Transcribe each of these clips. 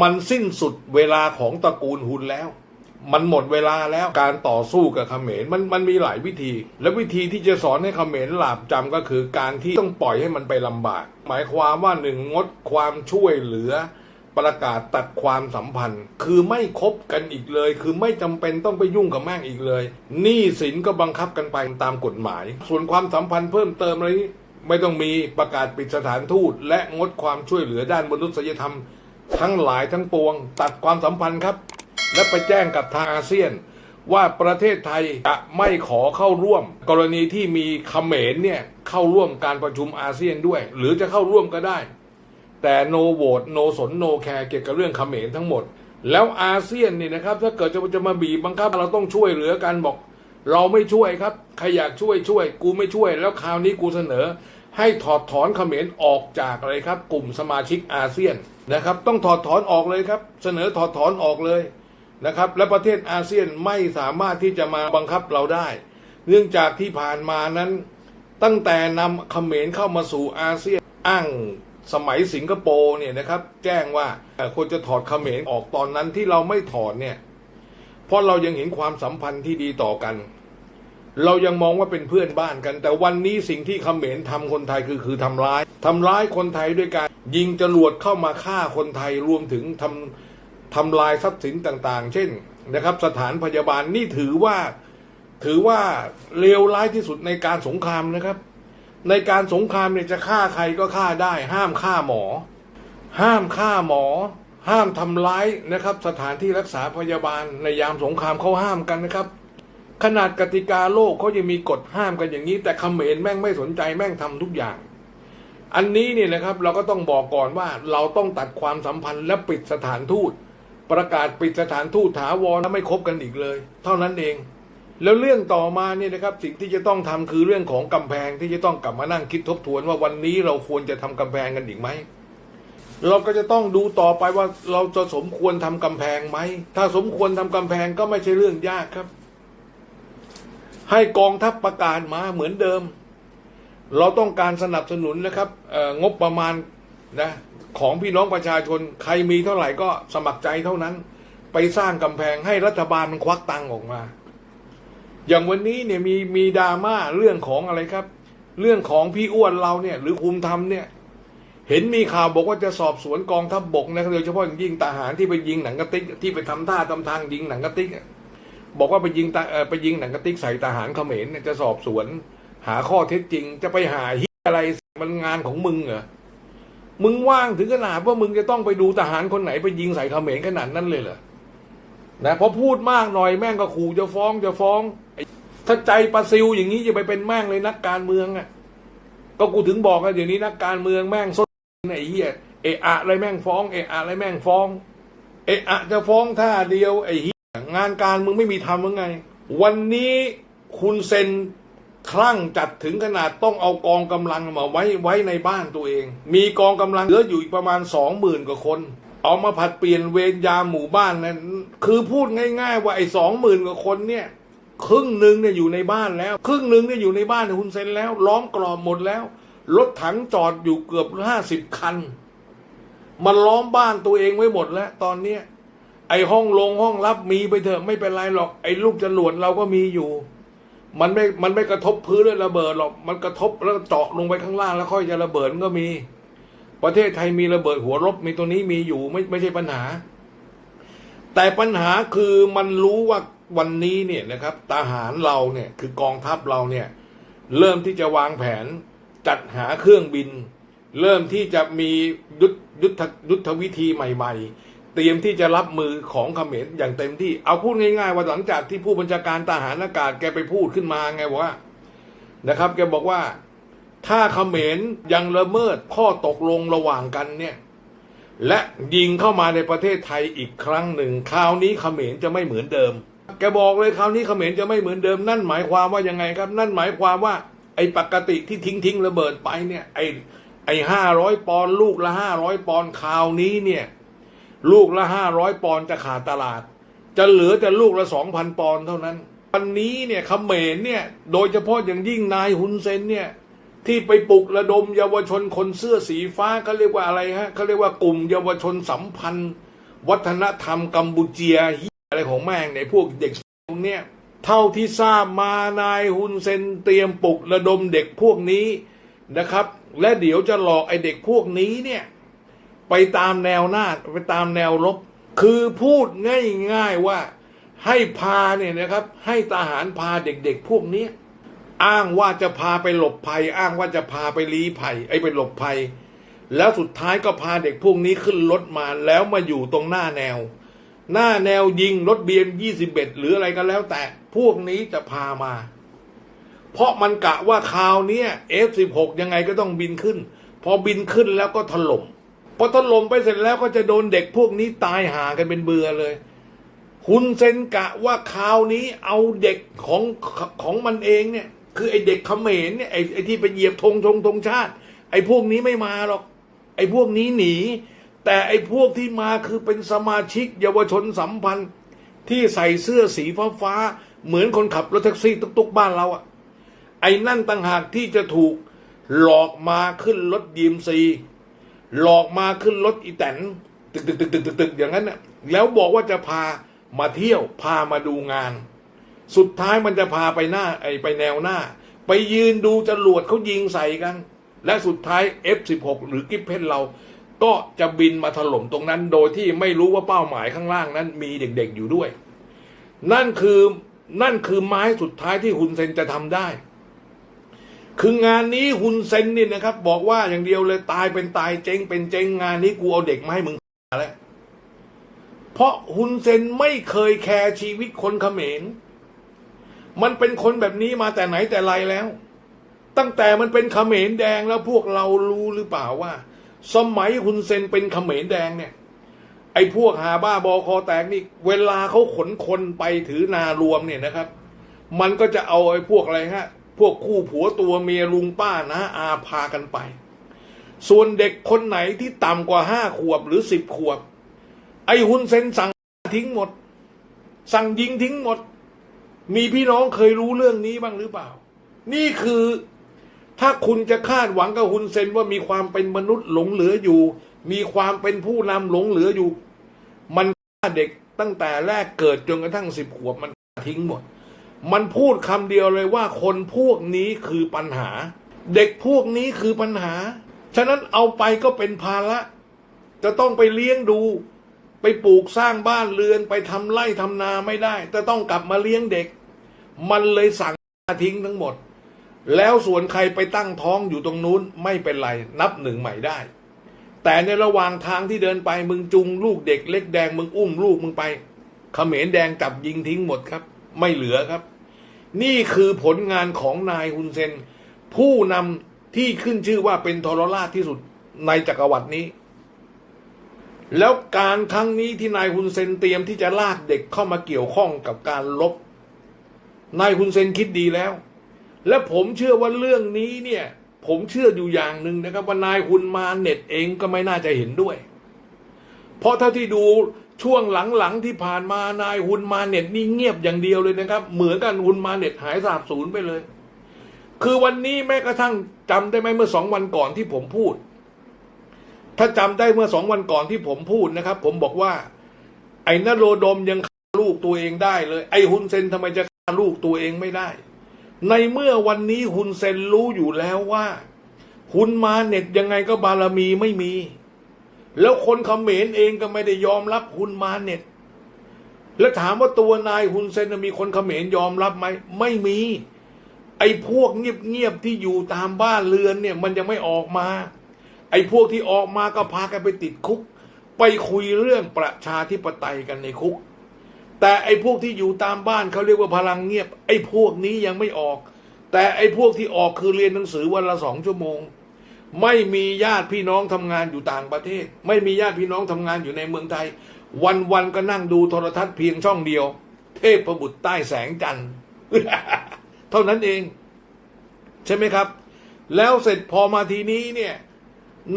มันสิ้นสุดเวลาของตระกูลฮุนแล้ว มันหมดเวลาแล้วการต่อสู้กับเขมรมันมันมีหลายวิธี และวิธีที่จะสอนให้เขมรหลาบจำก็คือการที่ต้องปล่อยให้มันไปลำบาก หมายความว่าหนึ่งงดความช่วยเหลือประกาศตัดความสัมพันธ์ คือไม่คบกันอีกเลย คือไม่จำเป็นต้องไปยุ่งกับแม่งอีกเลยหนี้สินก็บังคับกันไปตามกฎหมาย ส่วนความสัมพันธ์เพิ่มเติมอะไรไม่ต้องมีประกาศปิดสถานทูต และงดความช่วยเหลือด้านมนุษยธรรม ทั้งหลายทั้งปวง ตัดความสัมพันธ์ครับ และไปแจ้งกับทางอาเซียน ว่าประเทศไทยจะไม่ขอเข้าร่วม กรณีที่มีเขมรเนี่ยเข้าร่วมการประชุมอาเซียนด้วย หรือจะเข้าร่วมก็ได้ แต่โนโหวตโนสนโนแคร์เกี่ยวกับเรื่องเขมรทั้งหมด แล้วอาเซียนนี่นะครับ ถ้าเกิดจะจะมาบีบบังคับเราต้องช่วยเหลือกันบอก เราไม่ช่วยครับใครอยากช่วยช่วย กูไม่ช่วย แล้วคราวนี้กูเสนอ ให้ถอดถอนเขมรออกจากอะไรครับ กลุ่มสมาชิกอาเซียนนะครับ ต้องถอดถอนออกเลยครับ เสนอถอดถอนออกเลยนะครับ และประเทศอาเซียนไม่สามารถที่จะมาบังคับเราได้ เนื่องจากที่ผ่านมานั้น ตั้งแต่นำเขมรเข้ามาสู่อาเซียนอ้างสมัยสิงคโปร์เนี่ยนะครับ แจ้งว่าควรจะถอดเขมรออกตอนนั้นที่เราไม่ถอดเนี่ยเพราะเรายังเห็นความสัมพันธ์ที่ดีต่อกัน เรายังมองว่าเป็นเพื่อนบ้านกัน แต่วันนี้สิ่งที่เขมรทำคนไทยคือคือทำร้ายทำร้ายคนไทยด้วยการยิงจรวดเข้ามาฆ่าคนไทยรวมถึงทำทำลายทรัพย์สินต่างๆ เช่นนะครับ สถานพยาบาลนี่ถือว่าถือว่าเลวร้ายที่สุดในการสงครามนะครับ ในการสงครามเนี่ยจะฆ่าใครก็ฆ่าได้ ห้ามฆ่าหมอ ห้ามฆ่าหมอ ห้ามทำร้ายนะครับ สถานที่รักษาพยาบาลในยามสงครามเขาห้ามกันนะครับ ขนาดกติกาโลกเขายังมีกฎห้ามกันอย่างนี้ แต่เขมรแม่งไม่สนใจแม่งทำทุกอย่าง อันนี้เนี่ยนะครับ เราก็ต้องบอกก่อนว่าเราต้องตัดความสัมพันธ์และปิดสถานทูต ประกาศปิดสถานทูตถาวรและไม่คบกันอีกเลย เท่านั้นเอง แล้วเรื่องต่อมาเนี่ยนะครับ สิ่งที่จะต้องทำคือเรื่องของกำแพงที่จะต้องกลับมานั่งคิดทบทวนว่าวันนี้เราควรจะทำกำแพงกันอีกไหมเราก็จะต้องดูต่อไปว่าเราจะสมควรทำกำแพงไหมถ้าสมควรทำกำแพงก็ไม่ใช่เรื่องยากครับ ให้กองทัพประกาศมาเหมือนเดิม เราต้องการสนับสนุนนะครับงบประมาณนะของพี่น้องประชาชนใครมีเท่าไหร่ก็สมัครใจเท่านั้น ไปสร้างกำแพงให้รัฐบาลมันควักตังออกมา อย่างวันนี้เนี่ยมีมีดราม่าเรื่องของอะไรครับ เรื่องของพี่อ้วนเราเนี่ยหรือภูมิธรรมเนี่ยเห็นมีข่าวบอกว่าจะสอบสวนกองทัพบบกนะครับโดยเฉพาะอย่างยิ่งทหารที่ไปยิงหนังกระติกที่ไปทำท่าทำทางยิงหนังกระติกอะ บอกว่าไปยิงตาเออไปยิงหนังกระติกใส่ทหารเขมรเนี่ยจะสอบสวน หาข้อเท็จจริง จะไปหาเหี้ยอะไรมันงานของมึงเหรอมึงว่างถึงขนาดว่ามึงจะต้องไปดูทหารคนไหนไปยิงใส่เขมรขนาดนั้นเลยเหรอนะพอพูดมากหน่อยแม่งก็ขู่จะฟ้องจะฟ้องถ้าใจปลาซิวอย่างนี้จะไปเป็นแม่งเลยนักการเมืองอะก็กูถึงบอกกันเดี๋ยวนี้นักการเมืองแม่งส้นไอ้เหี้ยเอะอะไรแม่งฟ้อง เอะอะไรแม่งฟ้อง เอะอะจะฟ้องท่าเดียวไอ้ งานการมึงไม่มีทำมึงไง วันนี้คุณเซนคลั่งจัดถึงขนาดต้องเอากองกำลังมาไว้ไว้ในบ้านตัวเอง มีกองกำลังเหลืออยู่อีกประมาณสองหมื่นกว่าคน เอามาผัดเปลี่ยนเวรยามหมู่บ้านนั้นคือพูดง่าย ๆ ว่าไอ้สองหมื่นกว่าคนเนี่ยครึ่งหนึ่งเนี่ยอยู่ในบ้านแล้ว ครึ่งหนึ่งเนี่ยอยู่ในบ้านคุณเซนแล้ว ล้อมกรอบหมดแล้วรถถังจอดอยู่เกือบห้าสิบคัน มันล้อมบ้านตัวเองไว้หมดแล้ว ตอนเนี้ย ไอห้องลงห้องรับมีไปเถอะไม่เป็นไรหรอก ไอลูกจรวดเราก็มีอยู่ มันไม่มันไม่กระทบพื้นเลยระเบิดหรอกมันกระทบแล้วเจาะลงไปข้างล่างแล้วค่อยจะระเบิดมันก็มี ประเทศไทยมีระเบิดหัวรบมีตัวนี้มีอยู่ไม่ไม่ใช่ปัญหา แต่ปัญหาคือมันรู้ว่าวันนี้เนี่ยนะครับทหารเราเนี่ยคือกองทัพเราเนี่ย เริ่มที่จะวางแผนจัดหาเครื่องบิน เริ่มที่จะมียุทธยุทธยุทธวิธีใหม่ ๆ เตรียมที่จะรับมือของเขมรอย่างเต็มที่ เอาพูดง่ายๆ ว่าหลังจากที่ผู้บัญชาการทหารอากาศแกไปพูดขึ้นมาไงว่านะครับ แกบอกว่าถ้าเขมรยังละเมิดข้อตกลงระหว่างกันเนี่ย และยิงเข้ามาในประเทศไทยอีกครั้งหนึ่งคราวนี้เขมรจะไม่เหมือนเดิม แกบอกเลยคราวนี้เขมรจะไม่เหมือนเดิม นั่นหมายความว่ายังไงครับ นั่นหมายความว่า ไอ้ปกติที่ทิ้งทิ้งระเบิดไปเนี่ย ไอ้ไอ้ห้าร้อยปอนด์ลูกละห้าร้อยปอนด์คราวนี้เนี่ย ลูกละห้าร้อยปอนด์จะขาดตลาด จะเหลือแต่ลูกละสองพันปอนด์เท่านั้น วันนี้เนี่ยเขมรเนี่ย โดยเฉพาะอย่างยิ่งนายฮุนเซนเนี่ยที่ไปปลุกระดมเยาวชนคนเสื้อสีฟ้าเขาเรียกว่าอะไรฮะเขาเรียกว่ากลุ่มเยาวชนสัมพันธ์ วัฒนธรรมกัมพูเจียอะไรของแม่งในพวกเด็กพวกเนี้ยเท่าที่ทราบมานายฮุนเซนเตรียมปลุกระดมเด็กพวกนี้นะครับ และเดี๋ยวจะหลอกไอเด็กพวกนี้เนี่ย ไปตามแนวหน้าไปตามแนวรบคือพูดง่ายๆว่าให้พาเนี่ยนะครับ ให้ทหารพาเด็กๆ พวกนี้อ้างว่าจะพาไปหลบภัย อ้างว่าจะพาไปลี้ภัยไอ้ไปหลบภัย แล้วสุดท้ายก็พาเด็กพวกนี้ขึ้นรถมาแล้วมาอยู่ตรงหน้าแนว หน้าแนวยิงรถเบียมยี่สิบเอ็ดหรืออะไรก็แล้ว แต่พวกนี้จะพามา เพราะมันกะว่าคราวนี้ย F16 ยังไงก็ต้องบินขึ้น พอบินขึ้นแล้วก็ถล่ม พอถล่มไปเสร็จแล้วก็จะโดนเด็กพวกนี้ตายหากันเป็นเบื่อเลยฮุนเซนกะว่าคราวนี้เอาเด็กของของมันเองเนี่ย คือไอเด็กเขมรเนี่ยไอไอที่ไปเหยียบธงธงธงชาติ ไอพวกนี้ไม่มาหรอก ไอพวกนี้หนี แต่ไอพวกที่มาคือเป็นสมาชิก เยาวชนสัมพันธ์ ที่ใส่เสื้อสีฟ้าฟ้าๆเหมือนคนขับรถแท็กซี่ตุกๆบ้านเราอะไอ้นั่นต่างหากที่จะถูกหลอกมาขึ้นรถยีมซี หลอกมาขึ้นรถอีแตนตึกตึกตึกตึกตึกตึกอย่างนั้นน่ะแล้วบอกว่าจะพามาเที่ยว พามาดูงาน สุดท้ายมันจะพาไปหน้าไอไปแนวหน้า ไปยืนดูจรวดเขายิงใส่กัน และสุดท้าย F16 หรือกิฟเพนเรา ก็จะบินมาถล่มตรงนั้น โดยที่ไม่รู้ว่าเป้าหมายข้างล่างนั้น มีเด็กๆอยู่ด้วย นั่นคือนั่นคือไม้สุดท้ายที่ฮุนเซนจะทำได้ คืองานนี้ฮุนเซนนี่นะครับ บอกว่าอย่างเดียวเลยตายเป็นตายเจ๊งเป็นเจ๊งงานนี้กูเอาเด็กมาให้มึงแล้วเพราะฮุนเซนไม่เคยแคร์ชีวิตคนเขมร มันเป็นคนแบบนี้มาแต่ไหนแต่ไรแล้ว ตั้งแต่มันเป็นเขมรแดงแล้วพวกเรารู้หรือเปล่าว่า สมัยฮุนเซนเป็นเขมรแดงเนี่ย ไอ้พวกหาบ้าบอคอแตกนี่ เวลาเขาขนคนไปถือนารวมเนี่ยนะครับ มันก็จะเอาไอ้พวกอะไรฮะ พวกคู่ผัวตัวเมียลุงป้านะอาพากันไป ส่วนเด็กคนไหนที่ต่ำกว่าห้าขวบหรือสิบขวบ ไอ้ฮุนเซนสั่งทิ้งหมด สั่งยิงทิ้งหมด มีพี่น้องเคยรู้เรื่องนี้บ้างหรือเปล่า นี่คือถ้าคุณจะคาดหวังกับฮุนเซนว่ามีความเป็นมนุษย์หลงเหลืออยู่ มีความเป็นผู้นำหลงเหลืออยู่ มันฆ่าเด็กตั้งแต่แรกเกิดจนกระทั่งสิบขวบมันทิ้งหมด มันพูดคำเดียวเลยว่าคนพวกนี้คือปัญหา เด็กพวกนี้คือปัญหา ฉะนั้นเอาไปก็เป็นภาระ จะต้องไปเลี้ยงดู ไปปลูกสร้างบ้านเรือนไปทำไร่ทำนาไม่ได้ จะต้องกลับมาเลี้ยงเด็ก มันเลยสั่งทิ้งทั้งหมด แล้วส่วนใครไปตั้งท้องอยู่ตรงนู้นไม่เป็นไร นับหนึ่งใหม่ได้ แต่ในระหว่างทางที่เดินไปมึงจุงลูกเด็กเล็กแดงมึงอุ้มลูกมึงไปเขมรแดงจับยิงทิ้งหมดครับ ไม่เหลือครับ นี่คือผลงานของนายฮุนเซน ผู้นำที่ขึ้นชื่อว่าเป็นทรราชที่สุดในจักรวรรดินี้ แล้วการครั้งนี้ที่นายฮุนเซนเตรียมที่จะลากเด็กเข้ามาเกี่ยวข้องกับการลบ นายฮุนเซนคิดดีแล้ว และผมเชื่อว่าเรื่องนี้เนี่ย ผมเชื่ออยู่อย่างหนึ่งนะครับว่านายฮุนมาเน็ตเองก็ไม่น่าจะเห็นด้วย เพราะเท่าที่ดู ช่วงหลังๆที่ผ่านมานายฮุนมาเน็ตนี่เงียบอย่างเดียวเลยนะครับ เหมือนกันฮุนมาเน็ตหายสาบสูญไปเลย คือวันนี้แม้กระทั่งจำได้ไหมเมื่อสองวันก่อนที่ผมพูด ถ้าจำได้เมื่อสองวันก่อนที่ผมพูดนะครับ ผมบอกว่า ไอ้นโรดมยังฆ่าลูกตัวเองได้เลย ไอ้ฮุนเซนทำไมจะฆ่าลูกตัวเองไม่ได้ ในเมื่อวันนี้ฮุนเซนรู้อยู่แล้วว่าฮุนมาเน็ตยังไงก็บารมีไม่มี แล้วคนเขมรเองก็ไม่ได้ยอมรับฮุนมาเน็ตแล้วถามว่าตัวนายฮุนเซนมีคนเขมรยอมรับไหมไม่มี ไอ้พวกเงียบๆที่อยู่ตามบ้านเรือนเนี่ย มันยังไม่ออกมา ไอ้พวกที่ออกมาก็พากันไปติดคุก ไปคุยเรื่องประชาธิปไตยกันในคุก แต่ไอ้พวกที่อยู่ตามบ้านเขาเรียกว่าพลังเงียบ ไอ้พวกนี้ยังไม่ออก แต่ไอ้พวกที่ออกคือเรียนหนังสือวันละสองชั่วโมง ไม่มีญาติพี่น้องทำงานอยู่ต่างประเทศ ไม่มีญาติพี่น้องทำงานอยู่ในเมืองไทย วันๆก็นั่งดูโทรทัศน์เพียงช่องเดียว เทพประบุตรใต้แสงจันทร์เท่านั้นเอง ใช่ไหมครับ แล้วเสร็จพอมาทีนี้เนี่ย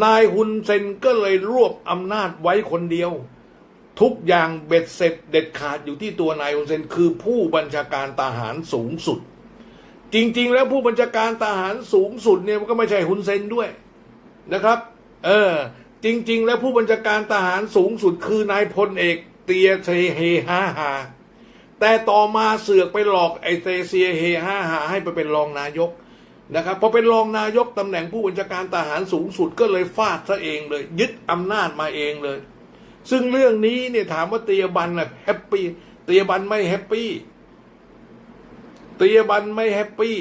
นายฮุนเซนก็เลยรวบอำนาจไว้คนเดียว ทุกอย่างเบ็ดเสร็จเด็ดขาดอยู่ที่ตัวนายฮุนเซนคือผู้บัญชาการทหารสูงสุดจริง ๆ แล้วผู้บัญชาการทหารสูงสุดเนี่ยมันก็ไม่ใช่ฮุนเซนด้วย นะครับ เออ จริง ๆ แล้วผู้บัญชาการทหารสูงสุดคือนายพลเอกเตียเซเฮฮาฮาแต่ต่อมาเสือกไปหลอกไอเตเซียเฮฮาฮาให้ไปเป็นรองนายกนะครับพอเป็นรองนายกตำแหน่งผู้บัญชาการทหารสูงสุดก็เลยฟาดซะเองเลย ยึดอำนาจมาเองเลย ซึ่งเรื่องนี้เนี่ยถามว่าเตียบันน่ะแฮปปี้เตียบันไม่แฮปปี้เตียบันไม่แฮปปี้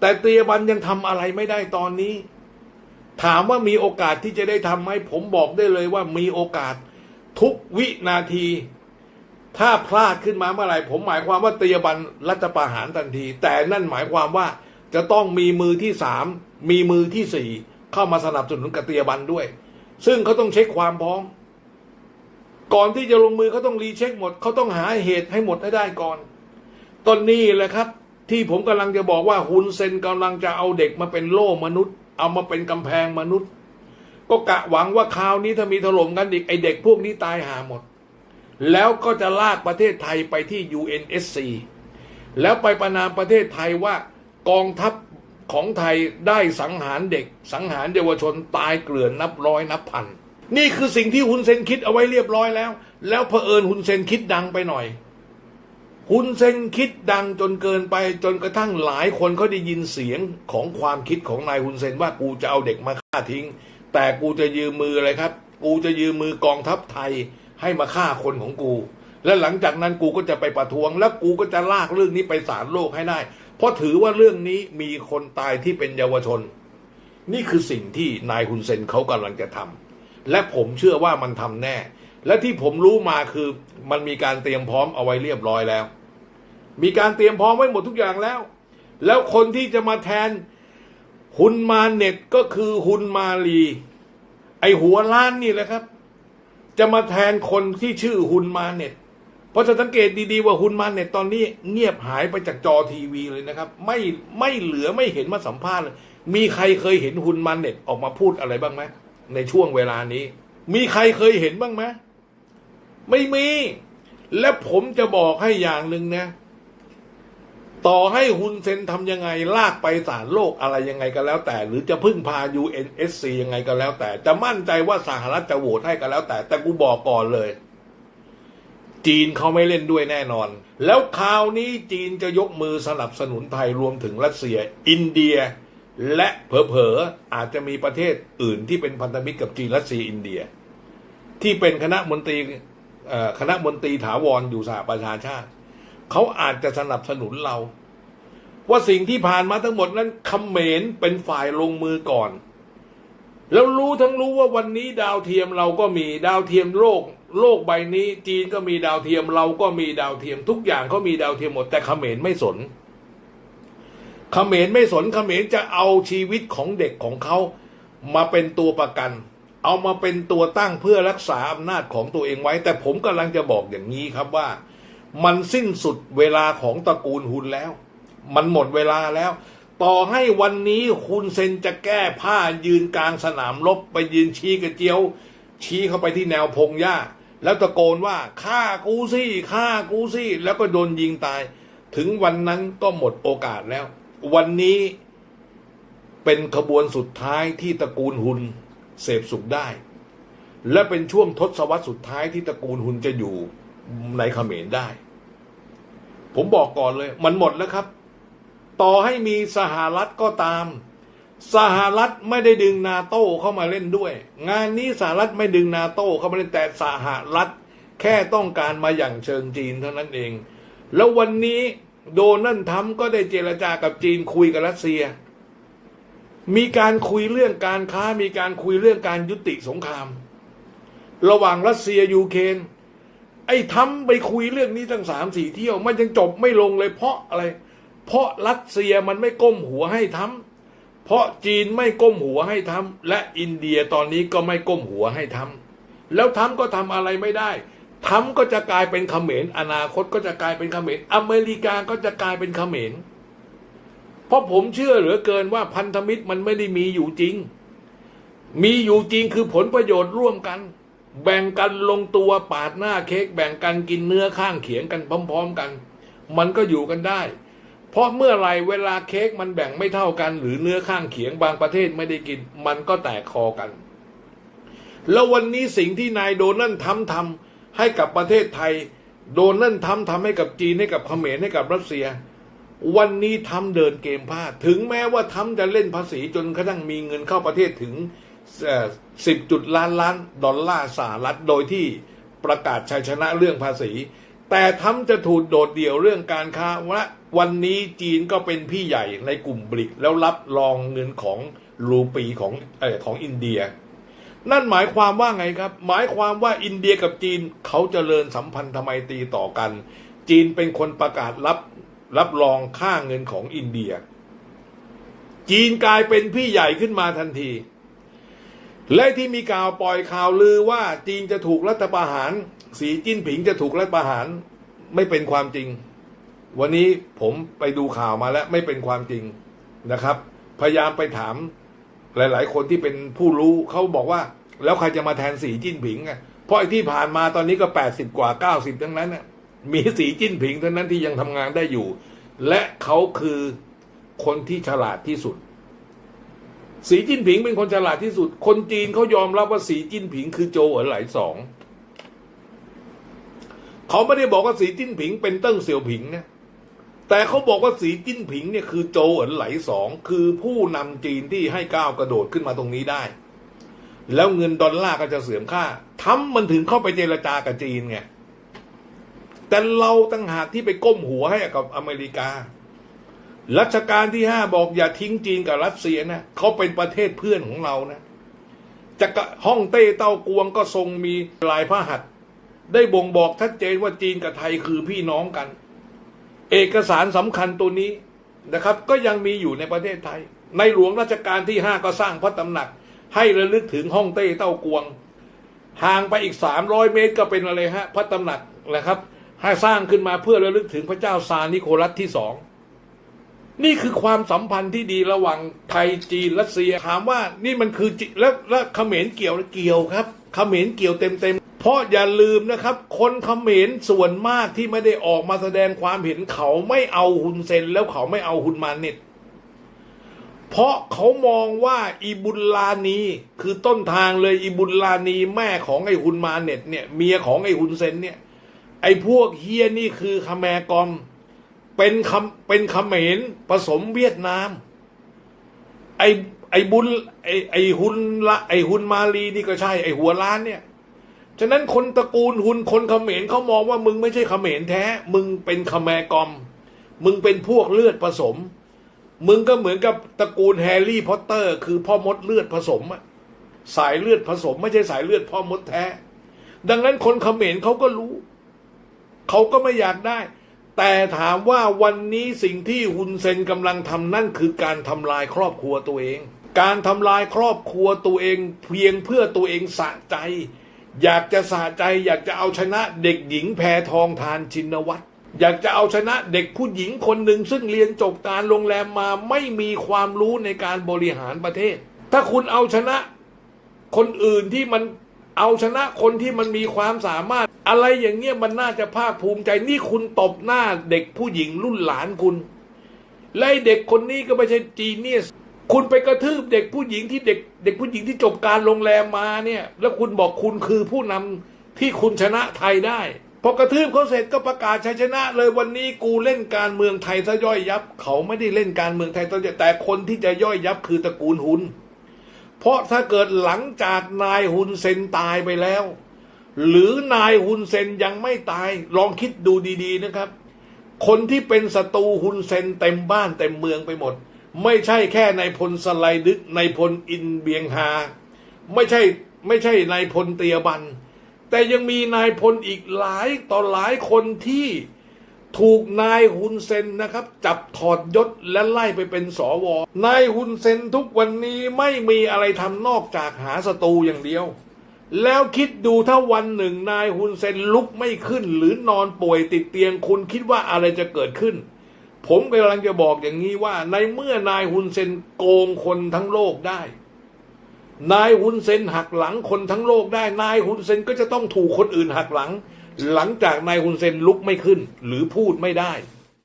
แต่เตียบันยังทำอะไรไม่ได้ตอนนี้ ถามว่ามีโอกาสที่จะได้ทำไหมผมบอกได้เลยว่ามีโอกาสทุกวินาที ถ้าพลาดขึ้นมาเมื่อไหร่ผมหมายความว่าตียบันรัฐประหารทันที แต่นั่นหมายความว่าจะต้องมีมือที่สามมีมือที่สี่เข้ามาสนับสนุนกับตียบันด้วย ซึ่งเขาต้องเช็คความพร้อมก่อนที่จะลงมือเขาต้องรีเช็คหมดเขาต้องหาเหตุให้หมดให้ได้ก่อนตอนนี้แหละครับ ที่ผมกำลังจะบอกว่าฮุนเซนกำลังจะเอาเด็กมาเป็นโล่มนุษย์ เอามาเป็นกำแพงมนุษย์ ก็กะหวังว่าคราวนี้ถ้ามีถล่มกันอีกไอเด็กพวกนี้ตายหาหมด แล้วก็จะลากประเทศไทยไปที่ UNSC แล้วไปประนามประเทศไทยว่ากองทัพของไทยได้สังหารเด็ก สังหารเยาวชนตายเกลื่อนนับร้อยนับพัน นี่คือสิ่งที่ฮุนเซนคิดเอาไว้เรียบร้อยแล้ว แล้วเผอิญฮุนเซนคิดดังไปหน่อย ฮุนเซนคิดดังจนเกินไปจนกระทั่งหลายคนเขาได้ยินเสียงของความคิดของนายฮุนเซนว่ากูจะเอาเด็กมาฆ่าทิ้ง แต่กูจะยืมมืออะไรครับ กูจะยืมมือกองทัพไทยให้มาฆ่าคนของกู และหลังจากนั้นกูก็จะไปประท้วง แล้วกูก็จะลากเรื่องนี้ไปศาลโลกให้ได้ เพราะถือว่าเรื่องนี้มีคนตายที่เป็นเยาวชน นี่คือสิ่งที่นายฮุนเซนเขากำลังจะทำและผมเชื่อว่ามันทำแน่ และที่ผมรู้มาคือมันมีการเตรียมพร้อมเอาไว้เรียบร้อยแล้ว มีการเตรียมพร้อมไว้หมดทุกอย่างแล้ว แล้วคนที่จะมาแทนฮุนมาเน็ตก็คือฮุนมาลี ไอหัวล้านนี่แหละครับ จะมาแทนคนที่ชื่อฮุนมาเน็ตเพราะจะสังเกตดีๆว่าฮุนมาเน็ตตอนนี้เงียบหายไปจากจอทีวีเลยนะครับ ไม่ไม่เหลือไม่เห็นมาสัมภาษณ์เลยมีใครเคยเห็นฮุนมาเน็ตออกมาพูดอะไรบ้างไหมในช่วงเวลานี้ มีใครเคยเห็นบ้างไหม ไม่มี และผมจะบอกให้อย่างหนึ่งนะ ต่อให้ฮุนเซนทำยังไงลากไปศาลโลกอะไรยังไงก็แล้วแต่ หรือจะพึ่งพา UNSC ยังไงก็แล้วแต่ จะมั่นใจว่าสหรัฐจะโหวตให้ก็แล้วแต่ แต่กูบอกก่อนเลย จีนเขาไม่เล่นด้วยแน่นอน แล้วคราวนี้จีนจะยกมือสนับสนุนไทยรวมถึงรัสเซีย อินเดียและเผลอๆอาจจะมีประเทศอื่นที่เป็นพันธมิตรกับจีนรัสเซียอินเดีย ที่เป็นคณะมนตรี คณะมนตรีถาวรอยู่สหประชาชาติเขาอาจจะสนับสนุนเรา ว่าสิ่งที่ผ่านมาทั้งหมดนั้นเขมรเป็นฝ่ายลงมือก่อน แล้วรู้ทั้งรู้ว่าวันนี้ดาวเทียมเราก็มีดาวเทียมโลก โลกใบนี้จีนก็มีดาวเทียมเราก็มีดาวเทียมทุกอย่างเขามีดาวเทียมหมด แต่เขมรไม่สนเขมรไม่สนเขมรจะเอาชีวิตของเด็กของเขามาเป็นตัวประกัน เอามาเป็นตัวตั้งเพื่อรักษาอำนาจของตัวเองไว้ แต่ผมกำลังจะบอกอย่างนี้ครับว่า มันสิ้นสุดเวลาของตระกูลฮุนแล้ว มันหมดเวลาแล้ว ต่อให้วันนี้คุณเซนจะแก้ผ้ายืนกลางสนามรบไปยืนชี้กระเจียว ชี้เข้าไปที่แนวพงหญ้า แล้วตะโกนว่าฆ่ากูสิฆ่ากูสิแล้วก็โดนยิงตาย ถึงวันนั้นก็หมดโอกาสแล้ว วันนี้เป็นขบวนสุดท้ายที่ตระกูลฮุน เสพสุขได้ และเป็นช่วงทศวรรษสุดท้ายที่ตระกูลฮุนจะอยู่ในเขมรได้ ผมบอกก่อนเลย มันหมดแล้วครับ ต่อให้มีสหรัฐก็ตาม สหรัฐไม่ได้ดึงนาโต้เข้ามาเล่นด้วย งานนี้สหรัฐไม่ดึงนาโต้เข้ามาเล่นแต่สหรัฐแค่ต้องการมาอย่างเชิงจีนเท่านั้นเอง แล้ววันนี้โดนัลด์ทรัมป์ก็ได้เจรจากับจีนคุยกับรัสเซีย มีการคุยเรื่องการค้า มีการคุยเรื่องการยุติสงคราม ระหว่างรัสเซียยูเครนไอ้ทำไปคุยเรื่องนี้ตั้งสามสี่เที่ยว มันยังจบไม่ลงเลยเพราะอะไร เพราะรัสเซียมันไม่ก้มหัวให้ทำเพราะจีนไม่ก้มหัวให้ทำและอินเดียตอนนี้ก็ไม่ก้มหัวให้ทำแล้วทำก็ทำอะไรไม่ได้ทำก็จะกลายเป็นเขมรอนาคตก็จะกลายเป็นเขมรอเมริกาก็จะกลายเป็นเขมร เพราะผมเชื่อเหลือเกินว่าพันธมิตรมันไม่ได้มีอยู่จริง มีอยู่จริงคือผลประโยชน์ร่วมกัน แบ่งกันลงตัวปาดหน้าเค้กแบ่งกันกินเนื้อข้างเขียงกันพร้อม ๆกัน มันก็อยู่กันได้ เพราะเมื่อไรเวลาเค้กมันแบ่งไม่เท่ากัน หรือเนื้อข้างเขียงบางประเทศไม่ได้กิน มันก็แตกคอกัน แล้ววันนี้สิ่งที่นายโดนัลด์ทำทำให้กับประเทศไทย โดนัลด์ทำทำให้กับจีนให้กับเขมรให้กับรัสเซีย วันนี้ทำเดินเกมพลาดถึงแม้ว่าทำจะเล่นภาษีจนกระทั่งมีเงินเข้าประเทศถึงสิบจุดล้านล้านดอลลาร์สหรัฐโดยที่ประกาศชัยชนะเรื่องภาษี แต่ทำจะถูกโดดเดี่ยวเรื่องการค้าว่าวันนี้จีนก็เป็นพี่ใหญ่ในกลุ่มบริก แล้วรับรองเงินของรูปีของอของอินเดีย นั่นหมายความว่าไงครับ หมายความว่าอินเดียกับจีนเขาจเจริญสัมพันธ์ทำไมตีต่อกัน จีนเป็นคนประกาศรับ รับรองค่าเงินของอินเดีย จีนกลายเป็นพี่ใหญ่ขึ้นมาทันที และที่มีข่าวปล่อยข่าวลือว่าจีนจะถูกรัฐประหาร สีจิ้นผิงจะถูกรัฐประหารไม่เป็นความจริง วันนี้ผมไปดูข่าวมาแล้วไม่เป็นความจริงนะครับ พยายามไปถามหลาย ๆ คนที่เป็นผู้รู้เขาบอกว่า แล้วใครจะมาแทนสีจิ้นผิงอะเพราะไอ้ที่ผ่านมาตอนนี้ก็แปดสิบกว่าเก้าสิบทั้งนั้นน่ะ มีสีจิ้นผิงเท่านั้นที่ยังทำงานได้อยู่ และเขาคือคนที่ฉลาดที่สุด สีจิ้นผิงเป็นคนฉลาดที่สุด คนจีนเขายอมรับว่าสีจิ้นผิงคือโจเอ๋อไหลสองเขาไม่ได้บอกว่าสีจิ้นผิงเป็นเติ้งเสี่ยวผิงนะแต่เขาบอกว่าสีจิ้นผิงเนี่ยคือโจเอ๋อไหลสองคือผู้นำจีนที่ให้ก้าวกระโดดขึ้นมาตรงนี้ได้ แล้วเงินดอลลาร์ก็จะเสื่อมค่าทำมันถึงเข้าไปเจรจากับจีนไง แต่เราตั้งหากที่ไปก้มหัวให้กับอเมริกา รัชกาลที่ห้าบอกอย่าทิ้งจีนกับรัสเซียนะเขาเป็นประเทศเพื่อนของเรานะจะกะฮ่องเต้เต้ากวงก็ทรงมีลายพระหัตถ์ได้บ่งบอกชัดเจนว่าจีนกับไทยคือพี่น้องกัน เอกสารสำคัญตัวนี้นะครับ ก็ยังมีอยู่ในประเทศไทย ในหลวงรัชกาลที่ห้าก็สร้างพระตำหนัก ให้ระลึกถึงฮ่องเต้เต้ากวง ห่างไปอีกสามร้อยเมตรก็เป็นอะไรฮะพระตำหนักนะครับ ให้สร้างขึ้นมาเพื่อระลึกถึงพระเจ้าซานิโคลัสที่สองนี่คือความสัมพันธ์ที่ดีระหว่างไทยจีนรัสเซียถามว่านี่มันคือจิแล้วแล้วเขมรเกี่ยวหรือเกี่ยวครับเขมรเกี่ยวเต็มเต็มเพราะอย่าลืมนะครับ คนเขมรส่วนมากที่ไม่ได้ออกมาแสดงความเห็นเขาไม่เอาฮุนเซนแล้วเขาไม่เอาฮุนมาเน็ตเพราะเขามองว่าอีบุลลานีคือต้นทางเลยอีบุลลานีแม่ของไอ้ฮุนมาเน็ตเนี่ยเมียของไอ้ฮุนเซนเนี่ย ไอ้พวกเฮียนี่คือคาแมกอม เป็นคำเป็นคเมรผสมเวียดนาม ไอ้ไอ้บุญไอ้ไอ้หุนละไอ้หุนมาลีนี่ก็ใช่ ไอ้หัวล้านเนี่ย ฉะนั้นคนตระกูลหุนคนเขมรเขามองว่ามึงไม่ใช่เขมรแท้ มึงเป็นคาแมกอม มึงเป็นพวกเลือดผสม มึงก็เหมือนกับตระกูลแฮร์รี่พอตเตอร์ คือพ่อมดเลือดผสมอะสายเลือดผสม ไม่ใช่สายเลือดพ่อมดแท้ ดังนั้นคนเขมรเขาก็รู้ เขาก็ไม่อยากได้ แต่ถามว่าวันนี้สิ่งที่ฮุนเซนกำลังทำนั่นคือการทำลายครอบครัวตัวเอง การทำลายครอบครัวตัวเอง เพียงเพื่อตัวเองสะใจ อยากจะสะใจ อยากจะเอาชนะเด็กหญิงแพทองทานชินวัตรอยากจะเอาชนะเด็กผู้หญิงคนหนึ่งซึ่งเรียนจบการโรงแรมมาไม่มีความรู้ในการบริหารประเทศ ถ้าคุณเอาชนะคนอื่นที่มัน เอาชนะคนที่มันมีความสามารถ อะไรอย่างเงี้ยมันน่าจะภาคภูมิใจนี่คุณตบหน้าเด็กผู้หญิงรุ่นหลานคุณและไอ้เด็กคนนี้ก็ไม่ใช่จีเนียสคุณไปกระทืบเด็กผู้หญิงที่เด็ก เด็กผู้หญิงที่จบการโรงแรมมาเนี่ย แล้วคุณบอกคุณคือผู้นำที่คุณชนะไทยได้พอกระทืบเขาเสร็จก็ประกาศชัยชนะ เลยวันนี้กูเล่นการเมืองไทยซะย่อยยับ เขาไม่ได้เล่นการเมืองไทยซะย่อยแต่คนที่จะย่อยยับคือตระกูลหุน เพราะถ้าเกิดหลังจากนายฮุนเซนตายไปแล้ว หรือนายฮุนเซนยังไม่ตาย ลองคิดดูดีๆนะครับ คนที่เป็นศัตรูฮุนเซนเต็มบ้านเต็มเมืองไปหมด ไม่ใช่แค่นายพลสไลดึกนายพลอินเบียงฮาไม่ใช่ไม่ใช่นายพลเตียบัน แต่ยังมีนายพลอีกหลายต่อหลายคนที่ ถูกนายฮุนเซนนะครับ จับถอดยศและไล่ไปเป็นสวนายฮุนเซนทุกวันนี้ไม่มีอะไรทำนอกจากหาศัตรูอย่างเดียว แล้วคิดดูถ้าวันหนึ่งนายฮุนเซนลุกไม่ขึ้น หรือนอนป่วยติดเตียงคุณคิดว่าอะไรจะเกิดขึ้น ผมกำลังจะบอกอย่างนี้ว่า ในเมื่อนายฮุนเซนโกงคนทั้งโลกได้ นายฮุนเซนหักหลังคนทั้งโลกได้ นายฮุนเซนก็จะต้องถูกคนอื่นหักหลัง หลังจากนายฮุนเซนลุกไม่ขึ้น หรือพูดไม่ได้